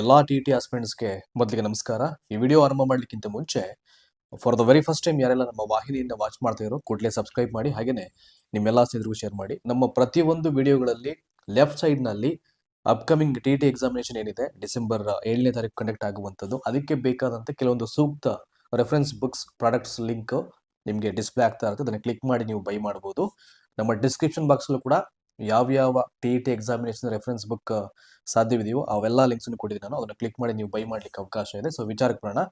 ಎಲ್ಲಾ T T ಗೆ ಮೊದಲಿಗೆ ನಮಸ್ಕಾರ. ಈ ವಿಡಿಯೋ ಆರಂಭ ಮಾಡಲಿಕ್ಕಿಂತ ಮುಂಚೆ for the very first time ಯಾರೆಲ್ಲ ನಮ್ಮ ವಾಹಿನಿಯಿಂದ ವಾಚ್ ಮಾಡ್ತಾ ಇರೋ ಕೂಡಲೇ ಸಬ್ಸ್ಕ್ರೈಬ್ ಮಾಡಿ ಹಾಗೆಯೇ ನಿಮ್ಮೆಲ್ಲ ಸ್ನೇಹಿತರಿಗೂ ಶೇರ್ ಮಾಡಿ. ನಮ್ಮ ಪ್ರತಿಯೊಂದು ವಿಡಿಯೋಗಳಲ್ಲಿ ಲೆಫ್ಟ್ ಸೈಡ್ನಲ್ಲಿ ಅಪ್ಕಮಿಂಗ್ ಟಿ ಟಿ ಎಕ್ಸಾಮಿನೇಷನ್ ಏನಿದೆ, ಡಿಸೆಂಬರ್ ಏಳನೇ ತಾರೀಕು ಕಂಡಕ್ಟ್ ಆಗುವಂಥದ್ದು. ಅದಕ್ಕೆ ಬೇಕಾದಂಥ ಕೆಲವೊಂದು ಸೂಕ್ತ ರೆಫರೆನ್ಸ್ ಬುಕ್ಸ್ ಪ್ರಾಡಕ್ಟ್ಸ್ ಲಿಂಕ್ ನಿಮಗೆ ಡಿಸ್ಪ್ಲೇ ಆಗ್ತಾ ಇರುತ್ತೆ. ಅದನ್ನು ಕ್ಲಿಕ್ ಮಾಡಿ ನೀವು ಬೈ ಮಾಡ್ಬೋದು. ನಮ್ಮ ಡಿಸ್ಕ್ರಿಪ್ಷನ್ ಬಾಕ್ಸಲ್ಲೂ ಕೂಡ ಯಾವ್ಯಾವ T T examination reference book ಸಾಧ್ಯವಿದೆಯೋ ಅವೆಲ್ಲ ಲಿಂಕ್ಸ್ ಕೊಟ್ಟಿದ್ದೀನಿ ನಾನು. ಅದನ್ನು ಕ್ಲಿಕ್ ಮಾಡಿ ನೀವು ಬೈ ಮಾಡ್ಲಿಕ್ಕೆ ಅವಕಾಶ ಇದೆ. ಸೊ ವಿಚಾರಕ್ಕೆ ಬರೋಣ.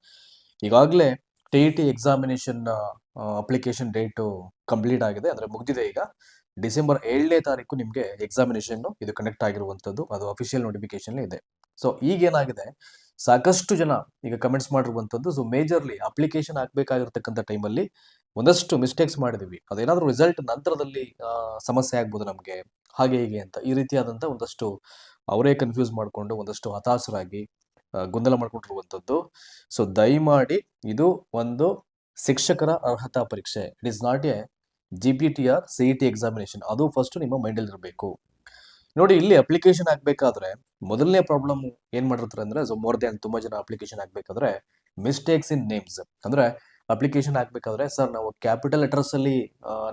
ಈಗಾಗಲೇ T T examination application date complete ಆಗಿದೆ. ಅಂದರೆ ಮುಗಿದಿದೆ ಈಗ. ಡಿಸೆಂಬರ್ ಏಳನೇ ತಾರೀಕು ನಿಮಗೆ ಎಕ್ಸಾಮಿನೇಷನ್ನು ಇದು ಕನೆಕ್ಟ್ ಆಗಿರುವಂಥದ್ದು. ಅದು ಅಫಿಷಿಯಲ್ ನೋಟಿಫಿಕೇಶನ್ ಇದೆ. ಸೊ ಈಗ ಏನಾಗಿದೆ? ಸಾಕಷ್ಟು ಜನ ಈಗ ಕಮೆಂಟ್ಸ್ ಮಾಡಿರುವಂಥದ್ದು. ಸೊ ಮೇಜರ್ಲಿ ಅಪ್ಲಿಕೇಶನ್ ಹಾಕಬೇಕಾಗಿರ್ತಕ್ಕಂಥ ಟೈಮಲ್ಲಿ ಒಂದಷ್ಟು ಮಿಸ್ಟೇಕ್ಸ್ ಮಾಡಿದೀವಿ. ಅದೇನಾದರೂ ರಿಸಲ್ಟ್ ನಂತರದಲ್ಲಿ ಸಮಸ್ಯೆ ಆಗ್ಬೋದು ನಮಗೆ. ಹಾಗೆ, ಹೀಗೆ ಅಂತ. ಈ ರೀತಿಯಾದಂಥ ಒಂದಷ್ಟು ಅವರೇ ಕನ್ಫ್ಯೂಸ್ ಮಾಡಿಕೊಂಡು ಒಂದಷ್ಟು ಹತಾಶರಾಗಿ ಗೊಂದಲ ಮಾಡ್ಕೊಂಡಿರುವಂಥದ್ದು ಸೊ ದಯಮಾಡಿ ಇದು ಒಂದು ಶಿಕ್ಷಕರ ಅರ್ಹತಾ ಪರೀಕ್ಷೆ. It is not a G P T R C E T examination ಅದು ಫಸ್ಟ್ ನಿಮ್ಮ ಮೈಂಡಲ್ಲಿ ಇರಬೇಕು. ನೋಡಿ, ಇಲ್ಲಿ ಅಪ್ಲಿಕೇಶನ್ ಹಾಕ್ಬೇಕಾದ್ರೆ ಮೊದಲನೇ ಪ್ರಾಬ್ಲಮ್ ಏನ್ ಮಾಡಿರ್ತಾರೆ ಅಂದ್ರೆ ಸೊ ಮೋರ್ ದ್ಯಾನ್ ತುಂಬಾ ಜನ ಅಪ್ಲಿಕೇಶನ್ ಹಾಕ್ಬೇಕಾದ್ರೆ ಮಿಸ್ಟೇಕ್ಸ್ ಇನ್ ನೇಮ್ಸ್ ಅಂದ್ರೆ ಅಪ್ಲಿಕೇಶನ್ ಹಾಕ್ಬೇಕಾದ್ರೆ, ಸರ್ ನಾವು ಕ್ಯಾಪಿಟಲ್ ಲೆಟರ್ಸ್ ಅಲ್ಲಿ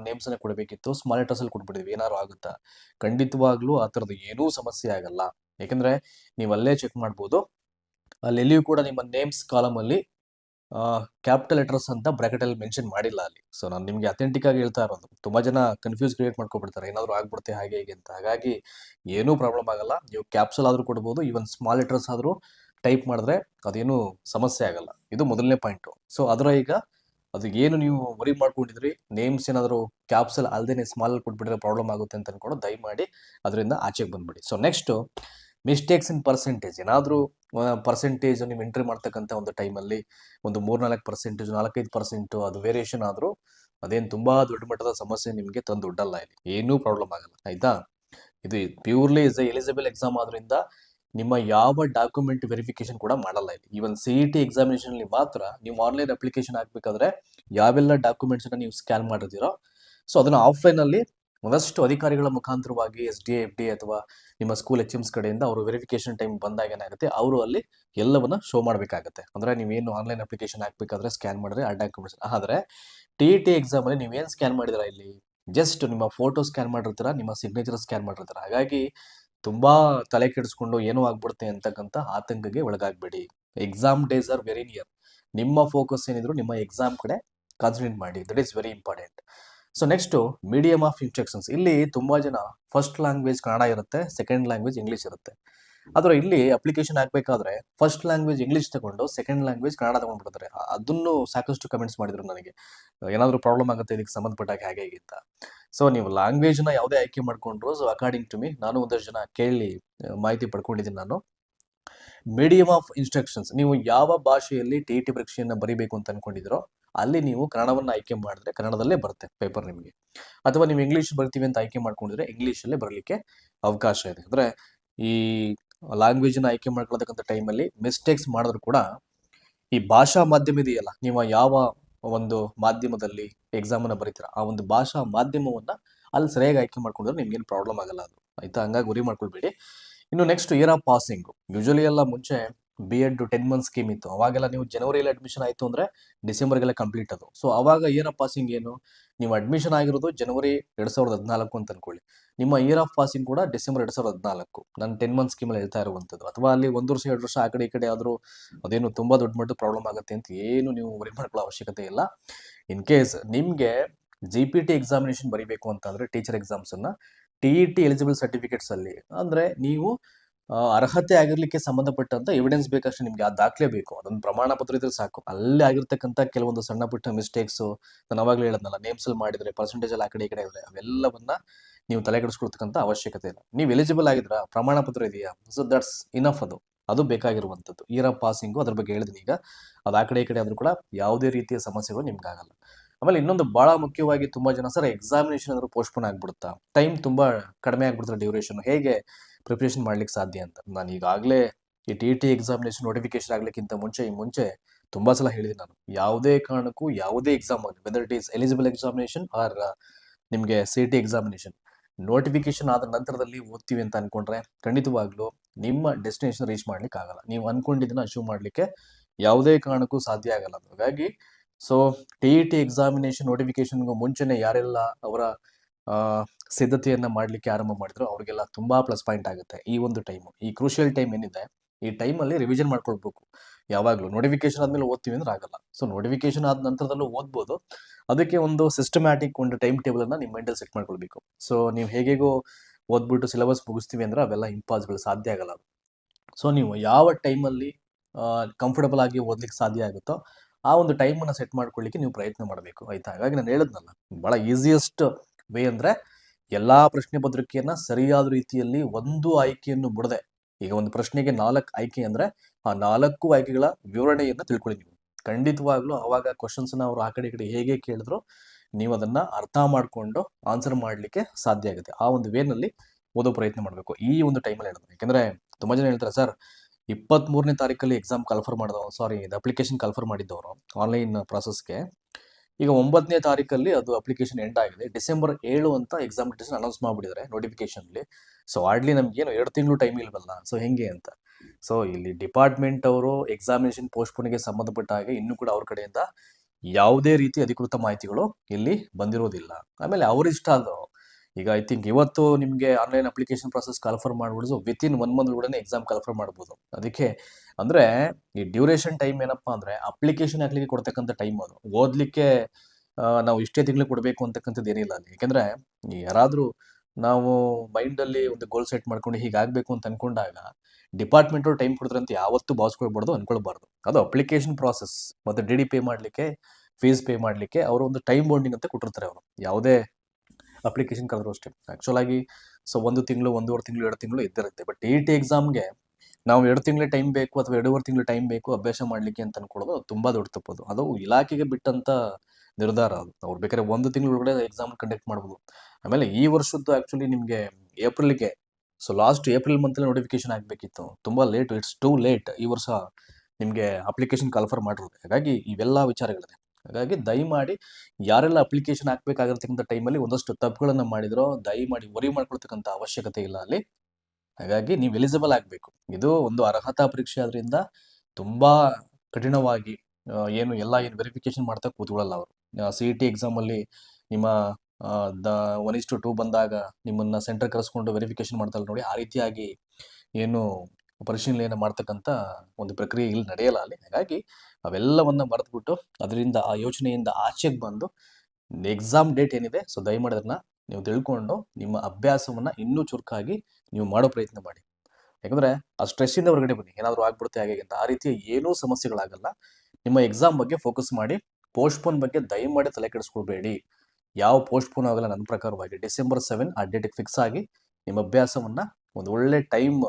ನೇಮ್ಸ್ ಅನ್ನ ಕೊಡಬೇಕಿತ್ತು. ಸ್ಮಾಲ್ ಲೆಟರ್ಸ್ ಅಲ್ಲಿ ಕೊಟ್ಬಿಟ್ಟಿದ್ವಿ. ಏನಾದ್ರು ಆಗುತ್ತಾ? ಖಂಡಿತವಾಗ್ಲೂ ಆ ಥರದ್ದು ಏನೂ ಸಮಸ್ಯೆ ಆಗಲ್ಲ. ಯಾಕಂದ್ರೆ ನೀವು ಅಲ್ಲೇ ಚೆಕ್ ಮಾಡ್ಬೋದು. ಅಲ್ಲಿ ಎಲ್ಲಿಯೂ ಕೂಡ ನಿಮ್ಮ ನೇಮ್ಸ್ ಕಾಲಮ್ ಅಲ್ಲಿ ಕ್ಯಾಪಿಟಲ್ ಲೆಟರ್ಸ್ ಅಂತ ಬ್ರಾಕೆಟ್ ಅಲ್ಲಿ ಮೆನ್ಷನ್ ಮಾಡಿಲ್ಲ ಅಲ್ಲಿ. ಸೊ ನಾನು ನಿಮ್ಗೆ ಅಥೆಂಟಿಕ್ ಆಗಿ ಹೇಳ್ತಾ ಇರೋದು. ತುಂಬಾ ಜನ ಕನ್ಫ್ಯೂಸ್ ಕ್ರಿಯೇಟ್ ಮಾಡ್ಕೊಬಿಡ್ತಾರೆ. ಏನಾದ್ರು ಆಗ್ಬಿಡುತ್ತೆ ಹಾಗೆ, ಹೀಗೆ ಅಂತ. ಹಾಗಾಗಿ ಏನೂ ಪ್ರಾಬ್ಲಮ್ ಆಗಲ್ಲ. ನೀವು ಕ್ಯಾಪ್ಸಲ್ ಆದ್ರೂ ಕೊಡ್ಬೋದು. ಈವನ್ ಸ್ಮಾಲ್ ಲೆಟರ್ಸ್ ಆದ್ರೂ ಟೈಪ್ ಮಾಡಿದ್ರೆ ಅದೇನು ಸಮಸ್ಯೆ ಆಗಲ್ಲ. ಇದು ಮೊದಲನೇ ಪಾಯಿಂಟ್. ಸೊ ಅದರ ಈಗ ಅದು ಏನು ನೀವು ವರಿ ಮಾಡ್ಕೊಂಡಿದ್ರಿ, ನೇಮ್ಸ್ ಏನಾದರೂ ಕ್ಯಾಪ್ಸಲ್ ಅಲ್ಲದೆ ಸ್ಮಾಲ್ ಕೊಟ್ಬಿಟ್ರೆ ಪ್ರಾಬ್ಲಮ್ ಆಗುತ್ತೆ ಅಂತ ಅನ್ಕೊಂಡು ದಯಮಾಡಿ ಅದರಿಂದ ಆಚೆಗೆ ಬಂದ್ಬಿಡಿ. So next mistakes in percentage ಏನಾದರೂ ಪರ್ಸೆಂಟೇಜ್ ನೀವು ಎಂಟ್ರಿ ಮಾಡ್ತಕ್ಕಂಥ ಒಂದು ಟೈಮಲ್ಲಿ ಒಂದು ಮೂರ್ನಾಲ್ಕು ಪರ್ಸೆಂಟೇಜ್ ನಾಲ್ಕೈದು ಪರ್ಸೆಂಟು ಅದು ವೇರಿಯೇಷನ್ ಆದರೂ ಅದೇನು ತುಂಬಾ ದೊಡ್ಡ ಮಟ್ಟದ ಸಮಸ್ಯೆ ನಿಮಗೆ ತಂದು ದೊಡ್ಡಲ್ಲ ಇಲ್ಲಿ. ಏನೂ ಪ್ರಾಬ್ಲಮ್ ಆಗಲ್ಲ. ಆಯ್ತಾ? ಇದು ಪ್ಯೂರ್ಲಿ ಇಸ್ ಎಲಿಜಿಬಲ್ ಎಕ್ಸಾಮ್ ಆದ್ರಿಂದ ನಿಮ್ಮ ಯಾವ ಡಾಕ್ಯುಮೆಂಟ್ ವೆರಿಫಿಕೇಶನ್ ಕೂಡ ಮಾಡಲ್ಲ ಇಲ್ಲಿ. Even C E T examination ಅಲ್ಲಿ ಮಾತ್ರ ನೀವು ಆನ್ಲೈನ್ ಅಪ್ಲಿಕೇಶನ್ ಹಾಕ್ಬೇಕಾದ್ರೆ ಯಾವೆಲ್ಲ ಡಾಕ್ಯುಮೆಂಟ್ಸ್ ಅನ್ನ ನೀವು ಸ್ಕ್ಯಾನ್ ಮಾಡಿದ್ದೀರೋ ಸೊ ಅದನ್ನ ಆಫ್ಲೈನ್ ಅಲ್ಲಿ ಒಂದಷ್ಟು ಅಧಿಕಾರಿಗಳ ಮುಖಾಂತರವಾಗಿ ಎಸ್ ಡಿ ಎಫ್ ಡಿ ಅಥವಾ ನಿಮ್ಮ ಸ್ಕೂಲ್ ಎಚ್ ಎಮ್ಸ್ ಕಡೆಯಿಂದ ಅವರು ವೆರಿಫಿಕೇಶನ್ ಟೈಮ್ ಬಂದಾಗ ಏನಾಗುತ್ತೆ ಅವರು ಅಲ್ಲಿ ಎಲ್ಲವನ್ನ ಶೋ ಮಾಡಬೇಕಾಗುತ್ತೆ. ಅಂದ್ರೆ ನೀವೇನು ಆನ್ಲೈನ್ ಅಪ್ಲಿಕೇಶನ್ ಹಾಕ್ಬೇಕಾದ್ರೆ ಸ್ಕ್ಯಾನ್ ಮಾಡಿದ್ರೆ ಆ ಡಾಕ್ಯುಮೆಂಟ್ಸ್ ಆದರೆ ಟಿ ಇ ಟಿ ಎಕ್ಸಾಮಲ್ಲಿ ನೀವೇನು ಸ್ಕ್ಯಾನ್ ಮಾಡಿದಿರಾ ಇಲ್ಲಿ? ಜಸ್ಟ್ ನಿಮ್ಮ ಫೋಟೋ ಸ್ಕ್ಯಾನ್ ಮಾಡಿರ್ತೀರಾ, ನಿಮ್ಮ ಸಿಗ್ನೇಚರ್ ಸ್ಕ್ಯಾನ್ ಮಾಡಿರ್ತೀರಾ? ಹಾಗಾಗಿ ತುಂಬಾ ತಲೆ ಕೆಡಿಸ್ಕೊಂಡು ಏನೂ ಆಗ್ಬಿಡುತ್ತೆ ಅಂತಕ್ಕಂಥ ಆತಂಕಕ್ಕೆ ಒಳಗಾಗಬೇಡಿ. Exam days are very near ನಿಮ್ಮ ಫೋಕಸ್ ಏನಿದ್ರು ನಿಮ್ಮ ಎಕ್ಸಾಮ್ ಕಡೆ ಕಾನ್ಸಂಟ್ರೇಟ್ ಮಾಡಿ. That is very important so next medium of instructions ಇಲ್ಲಿ ತುಂಬಾ ಜನ ಫಸ್ಟ್ ಲ್ಯಾಂಗ್ವೇಜ್ ಕನ್ನಡ ಇರುತ್ತೆ ಸೆಕೆಂಡ್ ಲ್ಯಾಂಗ್ವೇಜ್ ಇಂಗ್ಲಿಷ್ ಇರುತ್ತೆ. ಆದ್ರೆ ಇಲ್ಲಿ ಅಪ್ಲಿಕೇಶನ್ ಹಾಕ್ಬೇಕಾದ್ರೆ ಫಸ್ಟ್ ಲ್ಯಾಂಗ್ವೇಜ್ ಇಂಗ್ಲಿಷ್ ತಗೊಂಡು ಸೆಕೆಂಡ್ ಲ್ಯಾಂಗ್ವೇಜ್ ಕನ್ನಡ ತಗೊಂಡ್ಬಿಡ್ತಾರೆ. ಅದನ್ನು ಸಾಕಷ್ಟು ಕಮೆಂಟ್ಸ್ ಮಾಡಿದ್ರು ನನಗೆ. ಏನಾದರೂ ಪ್ರಾಬ್ಲಮ್ ಆಗುತ್ತೆ ಇದಕ್ಕೆ ಸಂಬಂಧಪಟ್ಟಾಗ ಹೇಗೆ ಅಂತ. ಸೊ ನೀವು ಲ್ಯಾಂಗ್ವೇಜ್ನ ಯಾವುದೇ ಆಯ್ಕೆ ಮಾಡ್ಕೊಂಡ್ರು ಸೊ ಅಕಾರ್ಡಿಂಗ್ ಟು ಮಿ ನಾನು ಒಂದಷ್ಟು ಜನ ಕೇಳಿ ಮಾಹಿತಿ ಪಡ್ಕೊಂಡಿದ್ದೀನಿ ನಾನು. ಮೀಡಿಯಮ್ ಆಫ್ ಇನ್ಸ್ಟ್ರಕ್ಷನ್ಸ್ ನೀವು ಯಾವ ಭಾಷೆಯಲ್ಲಿ ಟಿ ಟಿ ಪರೀಕ್ಷೆಯನ್ನು ಬರೀಬೇಕು ಅಂತ ಅನ್ಕೊಂಡಿದ್ರೋ, ಅಲ್ಲಿ ನೀವು ಕನ್ನಡವನ್ನು ಆಯ್ಕೆ ಮಾಡಿದ್ರೆ ಕನ್ನಡದಲ್ಲೇ ಬರುತ್ತೆ ಪೇಪರ್ ನಿಮಗೆ. ಅಥವಾ ನೀವು ಇಂಗ್ಲೀಷ್ ಬರ್ತೀವಿ ಅಂತ ಆಯ್ಕೆ ಮಾಡ್ಕೊಂಡಿದ್ರೆ ಇಂಗ್ಲೀಷಲ್ಲೇ ಬರಲಿಕ್ಕೆ ಅವಕಾಶ ಇದೆ. ಅಂದ್ರೆ ಈ ಲ್ಯಾಂಗ್ವೇಜ್ನ ಆಯ್ಕೆ ಮಾಡ್ಕೊಳ್ತಕ್ಕಂಥ ಟೈಮಲ್ಲಿ ಮಿಸ್ಟೇಕ್ಸ್ ಮಾಡಿದ್ರು ಕೂಡ ಈ ಭಾಷಾ ಮಾಧ್ಯಮ ಇದೆಯಲ್ಲ, ನೀವು ಯಾವ ಒಂದು ಮಾಧ್ಯಮದಲ್ಲಿ ಎಕ್ಸಾಮ್ ಬರೀತೀರ ಬರೀತೀರಾ, ಆ ಒಂದು ಭಾಷಾ ಮಾಧ್ಯಮವನ್ನ ಅಲ್ಲಿ ಸರಿಯಾಗಿ ಆಯ್ಕೆ ಮಾಡ್ಕೊಂಡ್ರೆ ನಿಮ್ಗೇನು ಪ್ರಾಬ್ಲಮ್ ಆಗಲ್ಲ ಅದು. ಆಯ್ತಾ? ಹಂಗಾಗಿ ಗುರಿ ಮಾಡ್ಕೊಳ್ಬೇಡಿ. ಇನ್ನು next year of passing usually ಎಲ್ಲ ಮುಂಚೆ B Ed ten month scheme ಇತ್ತು. ಅವಾಗೆಲ್ಲ ನೀವು ಜನವರಿಯಲ್ಲಿ ಅಡ್ಮಿಷನ್ ಆಯಿತು ಅಂದ್ರೆ ಡಿಸೆಂಬರ್ಗೆಲ್ಲ ಕಂಪ್ಲೀಟ್ ಅದು. ಸೊ ಅವಾಗ ಇಯರ್ ಆಫ್ ಪಾಸಿಂಗ್ ಏನು? ನೀವು ಅಡ್ಮಿಷನ್ ಆಗಿರೋದು ಜನವರಿ ಎರಡ್ ಸಾವಿರದ ಹದಿನಾಲ್ಕು ಅಂತ ಅನ್ಕೊಳ್ಳಿ. ನಿಮ್ಮ ಇಯರ್ ಆಫ್ ಪಾಸಿಂಗ್ ಕೂಡ ಡಿಸೆಂಬರ್ ಎರಡ್ ಸಾವಿರದ ಹದಿನಾಲ್ಕು. ನಾನು ಟೆನ್ ಮಂತ್ ಸ್ಕೀಮಲ್ಲಿ ಹೇಳ್ತಾ ಇರುವಂಥದ್ದು. ಅಥವಾ ಅಲ್ಲಿ ಒಂದು ವರ್ಷ, ಎರಡು ವರ್ಷ ಆ ಕಡೆ ಈ ಕಡೆ ಆದರೂ ಅದೇನು ತುಂಬಾ ದೊಡ್ಡ ಮಟ್ಟ ಪ್ರಾಬ್ಲಮ್ ಆಗುತ್ತೆ ಅಂತ ಏನು ನೀವು ವರಿ ಮಾಡ್ಕೊಳ್ಳೋ ಅವಶ್ಯಕತೆ ಇಲ್ಲ. ಇನ್ ಕೇಸ್ ನಿಮಗೆ ಜಿ ಪಿ ಟಿ ಎಕ್ಸಾಮಿನೇಷನ್ ಬರೀಬೇಕು ಅಂತಂದರೆ ಟೀಚರ್ ಎಕ್ಸಾಮ್ಸ್ ಅನ್ನ T E T eligible certificates ಅಲ್ಲಿ. ಅಂದ್ರೆ ನೀವು ಅರ್ಹತೆ ಆಗಿರ್ಲಿಕ್ಕೆ ಸಂಬಂಧಪಟ್ಟಂತ ಎವಿಡೆನ್ಸ್ ಬೇಕಷ್ಟು ನಿಮ್ಗೆ ಆ ದಾಖಲೆ ಬೇಕು ಅದೊಂದು ಪ್ರಮಾಣ ಪತ್ರ ಇದ್ರೆ ಸಾಕು. ಅಲ್ಲಿ ಆಗಿರ್ತಕ್ಕಂಥ ಕೆಲವೊಂದು ಸಣ್ಣ ಪುಟ್ಟ ಮಿಸ್ಟೇಕ್ಸ್ ನಾನು ಅವಾಗಲೇ ಹೇಳದ್ನಲ್ಲ ನೇಮ್ಸ್ ಅಲ್ಲಿ ಮಾಡಿದ್ರೆ ಪರ್ಸೆಂಟೇಜ್ ಅಲ್ಲಿ ಆ ಕಡೆ ಈ ಕಡೆ ಇದ್ರೆ, ಅವೆಲ್ಲವನ್ನ ನೀವು ತಲೆ ಕೆಡಿಸ್ಕೊಳ್ತಕ್ಕಂಥ ಅವಶ್ಯಕತೆ ಇಲ್ಲ. ನೀವು ಎಲಿಜಿಬಲ್ ಆಗಿದ್ರ ಪ್ರಮಾಣ ಪತ್ರ ಇದೆಯಾ? ಸೊ ದಟ್ಸ್ ಇನಫ್ ಅದು. ಅದು ಬೇಕಾಗಿರುವಂಥದ್ದು. ಆಫ್ ಪಾಸಿಂಗು ಅದ್ರ ಬಗ್ಗೆ ಹೇಳಿದ್ನಿ ಈಗ. ಅದು ಆ ಕಡೆ ಈ ಕಡೆ ಆದರೂ ಕೂಡ ಯಾವುದೇ ರೀತಿಯ ಸಮಸ್ಯೆಗಳು ನಿಮ್ಗೆ ಆಗಲ್ಲ. ಆಮೇಲೆ ಇನ್ನೊಂದು ಬಹಳ ಮುಖ್ಯವಾಗಿ ತುಂಬಾ ಜನ ಸರ್ ಎಕ್ಸಾಮಿನೇಷನ್ ಆದರೂ ಪೋಸ್ಟ್ಪೋನ್ ಆಗ್ಬಿಡುತ್ತಾ? ಟೈಮ್ ತುಂಬಾ ಕಡಿಮೆ ಆಗ್ಬಿಡುತ್ತೆ ಡ್ಯೂರೇಷನ್ ಹೇಗೆ? ಪ್ರಿಪ್ರೇಷನ್ ಮಾಡ್ಲಿಕ್ಕೆ ಸಾಧ್ಯ ಅಂತ. ನಾನು ಈಗಾಗಲೇ ಈ ಟಿ ಟಿ ಎಕ್ಸಾಮಿನೇಷನ್ ನೋಟಿಫಿಕೇಶನ್ ಆಗ್ಲಿಕ್ಕಿಂತ ಮುಂಚೆ, ಈ ಮುಂಚೆ ತುಂಬಾ ಸಲ ಹೇಳಿದೆ ನಾನು. ಯಾವುದೇ ಕಾರಣಕ್ಕೂ ಯಾವುದೇ ಎಕ್ಸಾಮ್ ಆಗಲಿ whether it is eligible examination are ನಿಮಗೆ ಸಿ ಟಿ ಎಕ್ಸಾಮಿನೇಷನ್ ನೋಟಿಫಿಕೇಶನ್ ಆದ ನಂತರದಲ್ಲಿ ಓದ್ತೀವಿ ಅಂತ ಅನ್ಕೊಂಡ್ರೆ ಖಂಡಿತವಾಗ್ಲೂ ನಿಮ್ಮ ಡೆಸ್ಟಿನೇಷನ್ ರೀಚ್ ಮಾಡ್ಲಿಕ್ಕೆ ಆಗಲ್ಲ. ನೀವು ಅನ್ಕೊಂಡಿದ್ದನ್ನ ಅಚೀವ್ ಮಾಡಲಿಕ್ಕೆ ಯಾವುದೇ ಕಾರಣಕ್ಕೂ ಸಾಧ್ಯ ಆಗಲ್ಲ. ಹಾಗಾಗಿ so T E T examination ನೋಟಿಫಿಕೇಶನ್ಗೂ ಮುಂಚೆನೆ ಯಾರೆಲ್ಲ ಅವರ ಸಿದ್ಧತೆಯನ್ನ ಮಾಡಲಿಕ್ಕೆ ಆರಂಭ ಮಾಡಿದ್ರು. ಅವರಿಗೆಲ್ಲ ತುಂಬ ಪ್ಲಸ್ ಪಾಯಿಂಟ್ ಆಗುತ್ತೆ ಈ ಒಂದು ಟೈಮು ಈ ಕ್ರೂಷಿಯಲ್ ಟೈಮ್ ಏನಿದೆ, ಈ ಟೈಮಲ್ಲಿ ರಿವಿಷನ್ ಮಾಡ್ಕೊಳ್ಬೇಕು. ಯಾವಾಗಲೂ ನೋಟಿಫಿಕೇಶನ್ ಆದಮೇಲೆ ಓದ್ತೀವಿ ಅಂದ್ರೆ ಆಗಲ್ಲ. ಸೊ ನೋಟಿಫಿಕೇಶನ್ ಆದ ನಂತರದಲ್ಲೂ ಓದ್ಬೋದು. ಅದಕ್ಕೆ ಒಂದು ಸಿಸ್ಟಮ್ಯಾಟಿಕ್ ಒಂದು ಟೈಮ್ ಟೇಬಲ್ ಅನ್ನ ನಿಮ್ಮ ಮೈಂಡಲ್ಲಿ ಸೆಟ್ ಮಾಡ್ಕೊಳ್ಬೇಕು. ಸೊ ನೀವು ಹೇಗೆಗೋ ಓದ್ಬಿಟ್ಟು ಸಿಲೆಬಸ್ ಮುಗಿಸ್ತೀವಿ ಅಂದ್ರೆ ಅವೆಲ್ಲ ಇಂಪಾಸಿಬಲ್ ಸಾಧ್ಯ ಆಗಲ್ಲ ಸೊ ನೀವು ಯಾವ ಟೈಮಲ್ಲಿ ಕಂಫರ್ಟಬಲ್ ಆಗಿ ಓದ್ಲಿಕ್ಕೆ ಸಾಧ್ಯ ಆಗುತ್ತೋ ಆ ಒಂದು ಟೈಮನ್ನು ಸೆಟ್ ಮಾಡ್ಕೊಳ್ಳಿಕ್ಕೆ ನೀವು ಪ್ರಯತ್ನ ಮಾಡಬೇಕು. ಆಯ್ತಾ? ಹಾಗಾಗಿ ನಾನು ಹೇಳಿದ್ನಲ್ಲ ಭಾಳ ಈಸಿಯೆಸ್ಟ್ ವೇ ಅಂದರೆ ಎಲ್ಲಾ ಪ್ರಶ್ನೆ ಪತ್ರಿಕೆಯನ್ನು ಸರಿಯಾದ ರೀತಿಯಲ್ಲಿ ಒಂದು ಆಯ್ಕೆಯನ್ನು ಬಿಡದೆ, ಈಗ ಒಂದು ಪ್ರಶ್ನೆಗೆ ನಾಲ್ಕು ಆಯ್ಕೆ ಅಂದ್ರೆ ಆ ನಾಲ್ಕು ಆಯ್ಕೆಗಳ ವಿವರಣೆಯನ್ನು ತಿಳ್ಕೊಳ್ಳಿ ನೀವು. ಖಂಡಿತವಾಗ್ಲೂ ಅವಾಗ ಕ್ವಶನ್ಸ್ ಅವರು ಆ ಕಡೆ ಕಡೆ ಹೇಗೆ ಕೇಳಿದ್ರು ನೀವು ಅದನ್ನ ಅರ್ಥ ಮಾಡ್ಕೊಂಡು ಆನ್ಸರ್ ಮಾಡ್ಲಿಕ್ಕೆ ಸಾಧ್ಯ ಆಗುತ್ತೆ. ಆ ಒಂದು ವೇನಲ್ಲಿ ಓದೋ ಪ್ರಯತ್ನ ಮಾಡಬೇಕು. ಈ ಒಂದು ಟೈಮಲ್ಲಿ ಹೇಳಿದ್ರು ಯಾಕಂದ್ರೆ ತುಂಬಾ ಜನ ಹೇಳ್ತಾರೆ, ಸರ್ ಇಪ್ಪತ್ತ್ ಮೂರನೇ ತಾರೀಕಲ್ಲಿ ಎಕ್ಸಾಮ್ ಕಲ್ಫರ್ ಮಾಡಿದವರು ಸಾರಿ ಇದು ಅಪ್ಲಿಕೇಶನ್ ಕಲ್ಫರ್ ಮಾಡಿದ್ದವರು ಆನ್ಲೈನ್ ಪ್ರಾಸೆಸ್ಗೆ ಈಗ ಒಂಬತ್ತನೇ ತಾರೀಕಲ್ಲಿ ಅದು ಅಪ್ಲಿಕೇಶನ್ ಎಂಡ್ ಆಗಿದೆ. ಡಿಸೆಂಬರ್ ಏಳು ಅಂತ ಎಕ್ಸಾಮ್ ಡೇಟೇಷನ್ ಅನೌನ್ಸ್ ಮಾಡಿಬಿಟ್ಟಿದ್ದಾರೆ ನೋಟಿಫಿಕೇಶನ್ಲಿ ಸೊ ಆಡ್ಲಿ ಏನು ಎರಡು ತಿಂಗಳು ಟೈಮ್ ಇಲ್ವಲ್ಲ ಸೊ ಹೆಂಗೆ ಅಂತ. ಸೊ ಇಲ್ಲಿ ಡಿಪಾರ್ಟ್ಮೆಂಟ್ ಅವರು ಎಕ್ಸಾಮಿನೇಷನ್ ಪೋಸ್ಟ್ಪೋನ್ಗೆ ಸಂಬಂಧಪಟ್ಟ ಹಾಗೆ ಇನ್ನೂ ಕೂಡ ಅವ್ರ ಕಡೆಯಿಂದ ಯಾವುದೇ ರೀತಿ ಅಧಿಕೃತ ಮಾಹಿತಿಗಳು ಇಲ್ಲಿ ಬಂದಿರೋದಿಲ್ಲ. ಆಮೇಲೆ ಅವರಿಷ್ಟ ಅದು. ಈಗ ಐ ಥಿಂಕ್ ಇವತ್ತು ನಿಮಗೆ ಆನ್ಲೈನ್ ಅಪ್ಲಿಕೇಶನ್ ಪ್ರಾಸೆಸ್ ಕನ್ಫರ್ಮ್ ಮಾಡ್ಬಿಡೋದು ವಿತ್ ಇನ್ ಒನ್ ಮಂತ್ ಕೂಡ ಎಕ್ಸಾಮ್ ಕನ್ಫರ್ಮ್ ಮಾಡ್ಬೋದು. ಅದಕ್ಕೆ ಅಂದರೆ ಈ ಡ್ಯೂರೇಷನ್ ಟೈಮ್ ಏನಪ್ಪ ಅಂದರೆ ಅಪ್ಲಿಕೇಶನ್ ಹಾಕ್ಲಿಕ್ಕೆ ಕೊಡ್ತಕ್ಕಂಥ ಟೈಮ್ ಅದು. ಓದಲಿಕ್ಕೆ ನಾವು ಇಷ್ಟೇ ತಿಂಗಳು ಕೊಡಬೇಕು ಅಂತಕ್ಕಂಥದ್ದು ಏನಿಲ್ಲ ಅಲ್ಲಿ. ಯಾಕೆಂದರೆ ಯಾರಾದರೂ ನಾವು ಮೈಂಡಲ್ಲಿ ಒಂದು ಗೋಲ್ ಸೆಟ್ ಮಾಡ್ಕೊಂಡು ಹೀಗಾಗ್ಬೇಕು ಅಂತ ಅನ್ಕೊಂಡಾಗ ಡಿಪಾರ್ಟ್ಮೆಂಟ್ ಟೈಮ್ ಕೊಡಿದ್ರೆ ಅಂತ ಯಾವತ್ತೂ ಬಾಸ್ಕೊಳ್ಬಾರ್ದು ಅಂದ್ಕೊಳ್ಬಾರ್ದು ಅದು ಅಪ್ಲಿಕೇಶನ್ ಪ್ರಾಸೆಸ್ ಮತ್ತು ಡಿ ಡಿ ಪೇ ಮಾಡಲಿಕ್ಕೆ ಫೀಸ್ ಪೇ ಮಾಡಲಿಕ್ಕೆ ಅವರು ಒಂದು ಟೈಮ್ ಬೌಂಡಿಂಗ್ ಅಂತ ಕೊಟ್ಟಿರ್ತಾರೆ ಅವರು. ಯಾವುದೇ ಅಪ್ಲಿಕೇಶನ್ ಕಳೆದ್ರು ಅಷ್ಟೇ. ಆ್ಯಕ್ಚುಲಾಗಿ ಸೊ ಒಂದು ತಿಂಗಳು, ಒಂದೂವರೆ ತಿಂಗಳು, ಎರಡು ತಿಂಗಳು ಇದ್ದಿರುತ್ತೆ ಬಟ್ ಟಿ ಟಿ ಎಕ್ಸಾಮ್ಗೆ ನಾವು ಎರಡು ತಿಂಗಳ ಟೈಮ್ ಬೇಕು ಅಥವಾ ಎರಡೂವರೆ ತಿಂಗಳು ಟೈಮ್ ಬೇಕು ಅಭ್ಯಾಸ ಮಾಡಲಿಕ್ಕೆ ಅಂತ ಅನ್ಕೊಳ್ಳೋದು ತುಂಬ ದೊಡ್ಡ ತಪ್ಪದು ಅದು. ಇಲಾಖೆಗೆ ಬಿಟ್ಟಂತ ನಿರ್ಧಾರ ಅದು. ಅವ್ರು ಬೇಕಾದ್ರೆ ಒಂದು ತಿಂಗಳು ಒಳಗಡೆ ಎಕ್ಸಾಮ್ ಕಂಡಕ್ಟ್ ಮಾಡ್ಬೋದು. ಆಮೇಲೆ ಈ ವರ್ಷದ್ದು ಆ್ಯಕ್ಚುಲಿ ನಿಮಗೆ ಏಪ್ರಿಲ್ಗೆ ಸೊ ಲಾಸ್ಟ್ ಏಪ್ರಿಲ್ ಮಂತಲ್ಲಿ ನೋಟಿಫಿಕೇಶನ್ ಆಗಬೇಕಿತ್ತು. ತುಂಬ ಲೇಟ್ ಇಟ್ಸ್ ಟೂ ಲೇಟ್ ಈ ವರ್ಷ ನಿಮಗೆ ಅಪ್ಲಿಕೇಶನ್ ಕಲ್ಫರ್ ಮಾಡಿರೋದು ಹಾಗಾಗಿ ಇವೆಲ್ಲ ವಿಚಾರಗಳಿದೆ. ಹಾಗಾಗಿ ದಯಮಾಡಿ ಯಾರೆಲ್ಲ ಅಪ್ಲಿಕೇಶನ್ ಹಾಕ್ಬೇಕಾಗಿರ್ತಕ್ಕಂಥ ಟೈಮಲ್ಲಿ ಒಂದಷ್ಟು ತಪ್ಪುಗಳನ್ನು ಮಾಡಿದ್ರೋ ದಯಮಾಡಿ ವರಿ ಮಾಡ್ಕೊಳ್ತಕ್ಕಂಥ ಅವಶ್ಯಕತೆ ಇಲ್ಲ ಅಲ್ಲಿ. ಹಾಗಾಗಿ ನೀವು ಎಲಿಜಿಬಲ್ ಆಗಬೇಕು. ಇದು ಒಂದು ಅರ್ಹತಾ ಪರೀಕ್ಷೆ ಆದ್ರಿಂದ ತುಂಬ ಕಠಿಣವಾಗಿ ಏನು ಎಲ್ಲ ಏನು ವೆರಿಫಿಕೇಶನ್ ಮಾಡ್ತಾ ಕೂತ್ಕೊಳ್ಳಲ್ಲ ಅವರು. ಸಿ ಇ ಟಿ ಎಕ್ಸಾಮಲ್ಲಿ ನಿಮ್ಮ the one is to two ಬಂದಾಗ ನಿಮ್ಮನ್ನ ಸೆಂಟರ್ ಕರೆಸ್ಕೊಂಡು ವೆರಿಫಿಕೇಶನ್ ಮಾಡ್ತಾರೆ ನೋಡಿ, ಆ ರೀತಿಯಾಗಿ ಏನು ಪರಿಶೀಲನೆಯನ್ನು ಮಾಡ್ತಕ್ಕಂಥ ಒಂದು ಪ್ರಕ್ರಿಯೆ ಇಲ್ಲಿ ನಡೆಯಲ್ಲ ಅಲ್ಲಿ. ಹಾಗಾಗಿ ಅವೆಲ್ಲವನ್ನು ಮರೆತುಬಿಟ್ಟು ಅದರಿಂದ ಆ ಯೋಚನೆಯಿಂದ ಆಚೆಗೆ ಬಂದು ಎಕ್ಸಾಮ್ ಡೇಟ್ ಏನಿದೆ, ಸೊ ದಯಮಾಡಿ ಅದನ್ನ ನೀವು ತಿಳ್ಕೊಂಡು ನಿಮ್ಮ ಅಭ್ಯಾಸವನ್ನ ಇನ್ನೂ ಚುರುಕಾಗಿ ನೀವು ಮಾಡೋ ಪ್ರಯತ್ನ ಮಾಡಿ. ಯಾಕಂದ್ರೆ ಆ ಸ್ಟ್ರೆಸ್ ಇಂದ ಹೊರಗಡೆ ಬನ್ನಿ. ಏನಾದರೂ ಆಗ್ಬಿಡುತ್ತೆ ಹಾಗೆ ಅಂತ. ಆ ರೀತಿಯ ಏನೂ ಸಮಸ್ಯೆಗಳಾಗಲ್ಲ. ನಿಮ್ಮ ಎಕ್ಸಾಮ್ ಬಗ್ಗೆ ಫೋಕಸ್ ಮಾಡಿ ಪೋಸ್ಟ್ಪೋನ್ ಬಗ್ಗೆ ದಯಮಾಡಿ ತಲೆ ಕೆಡಿಸ್ಕೊಳ್ಬೇಡಿ. ಯಾವ ಪೋಸ್ಟ್ಪೋನ್ ಆಗಲ್ಲ ನನ್ನ ಪ್ರಕಾರವಾಗಿ. ಡಿಸೆಂಬರ್ ಸೆವೆನ್ ಆ ಡೇಟಿಗೆ ಫಿಕ್ಸ್ ಆಗಿ ನಿಮ್ಮ ಅಭ್ಯಾಸವನ್ನ ಒಂದು ಒಳ್ಳೆ ಟೈಮ್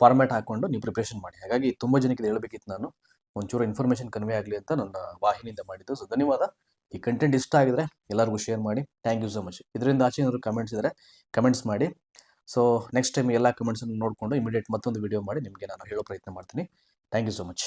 ಫಾರ್ಮ್ಯಾಟ್ ಹಾಕೊಂಡು ನೀವು ಪ್ರಿಪ್ರೇಷನ್ ಮಾಡಿ. ಹಾಗಾಗಿ ತುಂಬ ಜನಕ್ಕೆ ಹೇಳ್ಬೇಕಿತ್ತು ನಾನು. ಒಂಚೂರು ಇನ್ಫಾರ್ಮೇಶನ್ ಕನ್ವೆ ಆಗಲಿ ಅಂತ ನನ್ನ ವಾಹಿನಿಯಿಂದ ಮಾಡಿದ್ದು. ಸೊ ಧನ್ಯವಾದ. ಈ ಕಂಟೆಂಟ್ ಇಷ್ಟ ಆಗಿದ್ರೆ ಎಲ್ಲರಿಗೂ ಶೇರ್ ಮಾಡಿ. ಥ್ಯಾಂಕ್ ಯು ಸೊ ಮಚ್ ಇದರಿಂದ ಆಚೆ ಏನಾದ್ರು ಕಮೆಂಟ್ಸ್ ಇದ್ದರೆ ಕಮೆಂಟ್ಸ್ ಮಾಡಿ. ಸೊ ನೆಕ್ಸ್ಟ್ ಟೈಮ್ ಎಲ್ಲ ಕಮೆಂಟ್ಸನ್ನು ನೋಡಿಕೊಂಡು ಇಮಿಡಿಯೇಟ್ ಮತ್ತೊಂದು ವಿಡಿಯೋ ಮಾಡಿ. ನಿಮಗೆ ನಾನು ಹೇಳೋ ಪ್ರಯತ್ನ ಮಾಡ್ತೀನಿ. Thank you so much